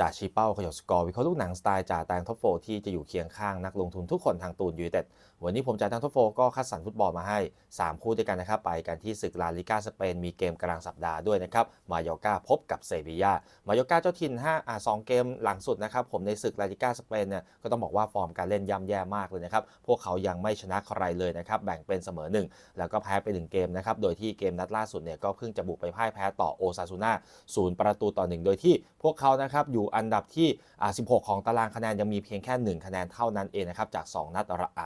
จ่าชีเป้าขยบสกอร์วิเคราะห์ลูกหนังสไตล์จ่าแตงท็อปโฟที่จะอยู่เคียงข้างนักลงทุนทุกคนทางตูนยูไนเต็ดวันนี้ผมจ่าแตงท็อปโฟก็คัดสรรฟุตบอลมาให้ 3 คู่ด้วยกันนะครับ ไปกันที่ศึกลาลิกาสเปน มีเกมกลางสัปดาห์ด้วยนะครับ มายอกาพบกับเซบียา มายอกาเจ้าถิ่น5อ่า2เกมหลังสุดนะครับ ผมในศึกลาลิกาสเปนเนี่ยก็ต้องบอกว่าฟอร์มการเล่นย่ำแย่มากเลยนะครับพวกเขายังไม่ชนะใครเลยนะครับแบ่งเป็นเสมอ 1 แล้วก็แพ้ไป1เกมนะครับโดยที่เกมนัดล่าสุดเนี่ยก็เพิ่งจะบุกไปพ่ายแพ้ต่อโอซาซูน่าศูนย์ประตูต่อ1โดยที่พวกเขานะครับอยู่อันดับที่ 16 ของตารางคะแนนยังมีเพียงแค่ 1 คะแนนเท่านั้นเองนะครับจาก 2 นัด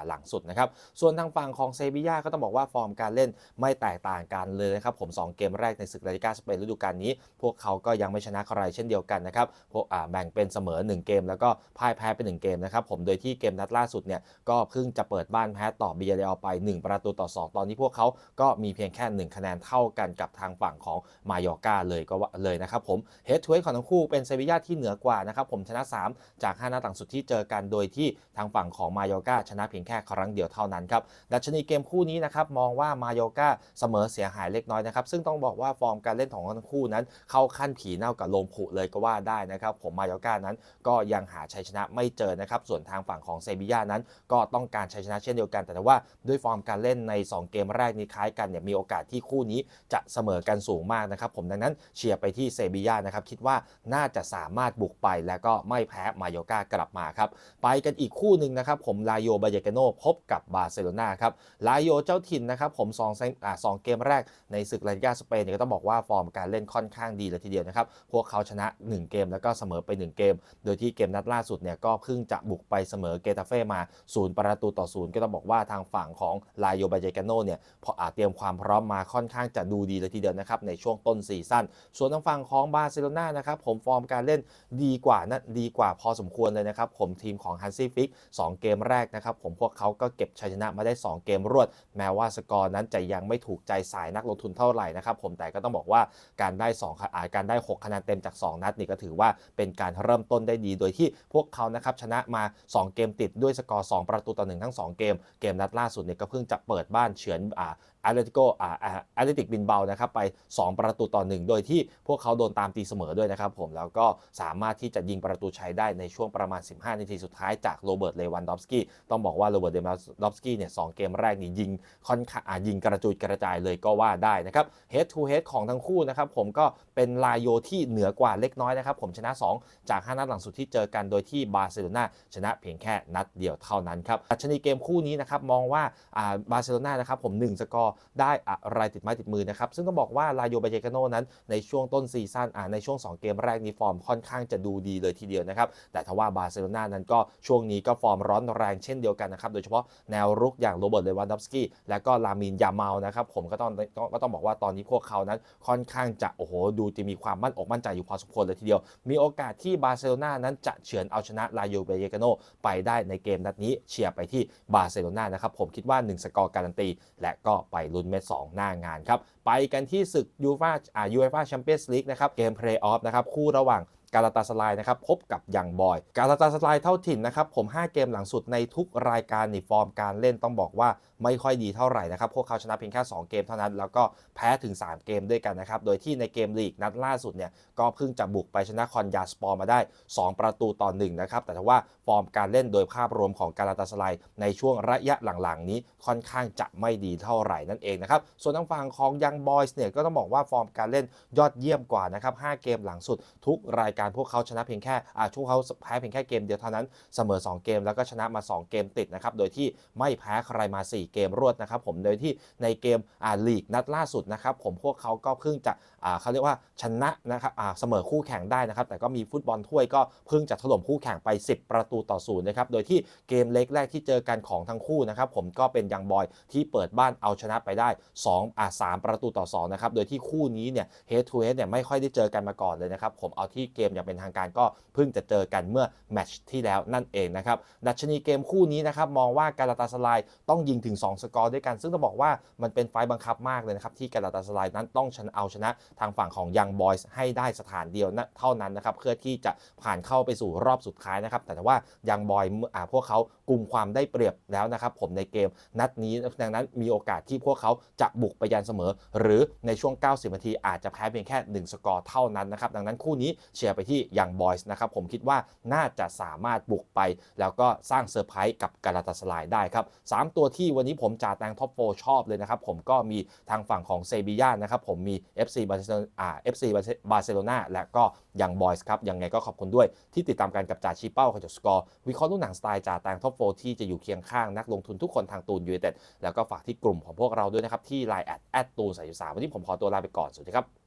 หลังสุดนะครับ ส่วนทางฝั่งของเซบีย่าก็ต้องบอกว่าฟอร์มการเล่นไม่แตกต่างกันเลยนะครับผม 2 เกมแรกในศึกลาลิกาสเปนฤดูกาลนี้ พวกเขาก็ยังไม่ชนะใครเช่นเดียวกันนะครับพวกแบ่งเป็นเสมอ 1 เกม แล้วก็พ่ายแพ้ไป1เกมนะครับผมโดยที่เกมนัดล่าสุดเนี่ยก็เพิ่งจะเปิดบ้านแพ้ต่อบียเอลไป 1 ประตูต่อ 2 ตอนนี้พวกเขาก็มีเพียงแค่ 1 คะแนนเท่ากันกับทางฝั่งของมายอกาเลยก็เลยนะครับผมเฮดทเฮดของทั้งคู่เป็นเซบียาที่เหนืือกว่านะครับผมชนะ 3 จาก 5 นัดต่างสุดที่เจอกันโดยที่ทางฝั่งของมาโยกาชนะเพียงแค่ครั้งเดียวเท่านั้นครับดัชนีเกมคู่นี้นะครับมองว่ามาโยกาเสมอเสียหายเล็กน้อยนะครับซึ่งต้องบอกว่าฟอร์มการเล่นของทั้งคู่นั้น เข้าขั้นผีเน่ากับโลมผุเลยก็ว่าได้นะครับผมมาโยกานั้นก็ยังหาชัยชนะไม่เจอนะครับส่วนทางฝั่งของเซบียานั้น ก็ต้องการชัยชนะเช่นเดียวกัน แต่ว่าด้วยฟอร์มการเล่นใน 2 เกมแรกนี้คล้ายกันเนี่ยมีโอกาสที่คู่นี้จะเสมอกันสูงมากนะครับผมดังนั้นเชียร์ไปที่เซบียานะครับคิดว่าน่าจะสามารถบุกไปแล้วก็ไม่แพ้มาโยกากลับมาครับ ไปกันอีกคู่หนึ่งนะครับผมลาโยบาเยกาโนพบกับบาร์เซโลนาครับลาโยเจ้าถิ่นนะครับผมสองเซสองเกมแรกในศึกลาลิกาสเปนเนี่ยก็ต้องบอกว่าฟอร์มการเล่นค่อนข้างดีเลยทีเดียวนะครับ พวกเขาชนะ 1 เกมแล้วก็เสมอไป 1 เกม โดยที่เกมนัดล่าสุดเนี่ยก็เพิ่งจะบุกไปเสมอเกตาเฟ่มา0ประตูต่อ0ก็ต้องบอกว่าทางฝั่งของลาโยบาเยกาโนเนี่ยพออาจเตรียมความพร้อมมาค่อนข้างจะดูดีเลยทีเดียวนะครับในช่วงต้นซีซั่นส่วนทางฝั่งของบาร์เซโลนานะครับผมฟอร์มการเล่นดีกว่านะดีกว่าพอสมควรเลยนะครับ ผมทีมของฮันซี่ฟิก2เกมแรกนะครับ ผมพวกเขาก็เก็บชัยชนะมาได้ 2 เกมรวด แม้ว่าสกอร์นั้นจะยังไม่ถูกใจสายนักลงทุนเท่าไหร่นะครับ ผมแต่ก็ต้องบอกว่าการได้2อ่าการได้ 6 คะแนนเต็มจาก 2 นัดนี่ก็ถือว่าเป็นการเริ่มต้นได้ดีโดยที่พวกเขานะครับชนะมา 2 เกมติดด้วยสกอร์2ประตูต่อ1ทั้ง 2 เกม เกมนัดล่าสุดเนี่ยก็เพิ่งจะเปิดบ้านเฉือนอ่า แอตเลติโกอ่าแอตเลติกบินเบานะครับไป 2 ประตูต่อ 1 โดยที่พวกเขาโดนตามตีเสมอด้วยนะครับผมแล้วก็สามารถที่จะยิงประตูชัยได้ในช่วงประมาณ 15 นาทีสุดท้ายจากโรเบิร์ตเลวันดอฟสกี้ต้องบอกว่าโรเบิร์ตเลวันดอฟสกี้เนี่ยสเกมแรกนี่ยิงค่อนข้างอ่ายิงกระจุยกระจายเลยก็ว่าได้นะครับเฮดทูเฮดของทั้งคู่นะครับผมก็เป็นลายโยที่เหนือกว่าเล็กน้อยนะครับผมชนะ 2 จาก 5 นัดหลังสุดที่เจอกันโดยที่บาร์เซโลนาชนะเพียงแค่นัดเดียวเท่านั้นครับชนีเกมคู่นี้นะครับมองว่าอ่าบาร์เซโลนานะครับผม1สกอร์ได้อะไรติดไม้ติดมือนะครับ ซึ่งต้องบอกว่าลาโยบาเยกาโนนั้นในช่วงต้นซีซั่นอ่าในช่วง 2 เกมแรกนี้ฟอร์มค่อนข้างจะดูดีเลยทีเดียวนะครับ แต่ทว่าบาร์เซโลนานั้นก็ช่วงนี้ก็ฟอร์มร้อนแรงเช่นเดียวกันนะครับ โดยเฉพาะแนวรุกอย่างโรเบิร์ตเลวันดอฟสกี้และก็ลามินยาเมานะครับผมก็ต้องก็ต้องบอกว่าตอนนี้พวกเขานั้นค่อนข้างจะโอ้โหดูจะมีความมั่นอกมั่นใจอยู่พอสมควรเลยทีเดียว มีโอกาสที่บาร์เซโลนานั้นจะเฉือนเอาชนะลาโยเบเยกาโนไปได้ในเกมนัดนี้เชียร์ไปที่บาร์เซโลนานะครับผมคิดว่า 1 สกอร์การันตีและก็ไปลุ้นเม็ด2หน้างานครับ ไปกันที่ศึกยูฟ่าอ่ายูเอฟ่าแชมเปี้ยนส์ลีกนะครับ เกมเพลย์ออฟนะครับ คู่ระหว่าง กาลาตาสลายนะครับพบกับยังบอย กาลาตาสลายเท่าถิ่นนะครับผม 5 เกมหลังสุดในทุกรายการในฟอร์มการเล่นต้องบอกว่าไม่ค่อยดีเท่าไหร่นะครับ พวกเขาชนะเพียงแค่ 2 เกมเท่านั้น แล้วก็แพ้ถึง 3 เกมด้วยกันนะครับ โดยที่ในเกมลีกนัดล่าสุดเนี่ยก็เพิ่งจะบุกไปชนะคอนยาสปอร์มาได้ 2 ประตูต่อ1นะครับ แต่ว่าฟอร์มการเล่นโดยภาพรวมของกาลาตาสลายในช่วงระยะหลังๆ นี้ค่อนข้างจะไม่ดีเท่าไหร่นั่นเองนะครับ ส่วนทางฝั่งของยังบอยส์เนี่ยก็ต้องบอกว่าฟอร์มการเล่นยอดเยี่ยมกว่านะครับ 5 เกมหลังสุดทุกรายการพวกเขาชนะเพียงแค่อ่าช่วงเขาแพ้เพียงแค่เกมเดียวเท่านั้นเสมอ 2 เกม แล้วก็ชนะมา 2 เกมติดนะครับโดยที่ไม่แพ้ใครมา 4 เกมรวดนะครับผมโดยที่ในเกมอ่าลีกนัดล่าสุดนะครับผมพวกเขาก็เพิ่งจะอ่าเขาเรียกว่าชนะนะครับอ่าเสมอคู่แข่งได้นะครับแต่ก็มีฟุตบอลถ้วยก็เพิ่งจะถล่มคู่แข่งไป 10 ประตูต่อศูนย์นะครับโดยที่เกมเล็กแรกที่เจอกันของทั้งคู่นะครับผมก็เป็นยังบอยที่เปิดบ้านเอาชนะไปได้2อ่า3ประตูต่อ2นะครับโดยที่คู่นี้เนี่ยเฮดทูเฮดเนี่ยไม่ค่อยได้เจอกันมาก่อนเลยนะครับผมเอาที่เกมอย่างเป็นทางการก็เพิ่งจะเจอกันเมื่อแมตช์ที่แล้วนั่นเองนะครับดัชนีเกมคู่นี้นะครับมองว่ากาลาตาสลายต้องยิงถึง 2 สกอร์ด้วยกัน ซึ่งต้องบอกว่ามันเป็นไฟบังคับมากเลยนะครับที่กาลาตาสลายนั้นต้องชนะเอาชนะทางฝั่งของยังบอยส์ให้ได้สถานเดียวนะเท่านั้นนะครับเพื่อที่จะผ่านเข้าไปสู่รอบสุดท้ายนะครับแต่ว่ายังบอยอ่าพวกเขากลุ่มความได้เปรียบแล้วนะครับผมในเกมนัดนี้ดังนั้นมีโอกาสที่พวกเขาจะบุกไปยันเสมอ หรือในช่วง 90 นาทีอาจจะแพ้เพียงแค่ 1 สกอร์เท่านั้นนะครับดังนั้นคู่นี้เชียร์ไปที่ยังบอยส์นะครับผมคิดว่าน่าจะสามารถบุกไป แล้วก็สร้างเซอร์ไพรส์กับกาลาตาสลายได้ครับสามตัวที่วันนี้ผมจ่าแตงท็อปโฟชอบเลยนะครับผมก็มีทางฝั่งของเซบีย่านะครับผมมี FC บาร์เซโลอ่า FC บาร์เซโลนาและก็ยังบอยส์ครับยังไงก็ขอบคุณด้วยที่ติดตามการกับจ่าชีเป้าขจกสกอร์วิเคราะห์ลูกหนังสไตล์จ่าแตงท็อปโฟที่จะอยู่เคียงข้างนักลงทุนทุกคนทางตูนยูไนเต็ดแล้วก็ฝากที่กลุ่มของพวกเราด้วยนะครับที่ไลน์แอดแอดตูนสายสามวันนี้ผมขอตัวลาไปก่อนสวัสดีครับ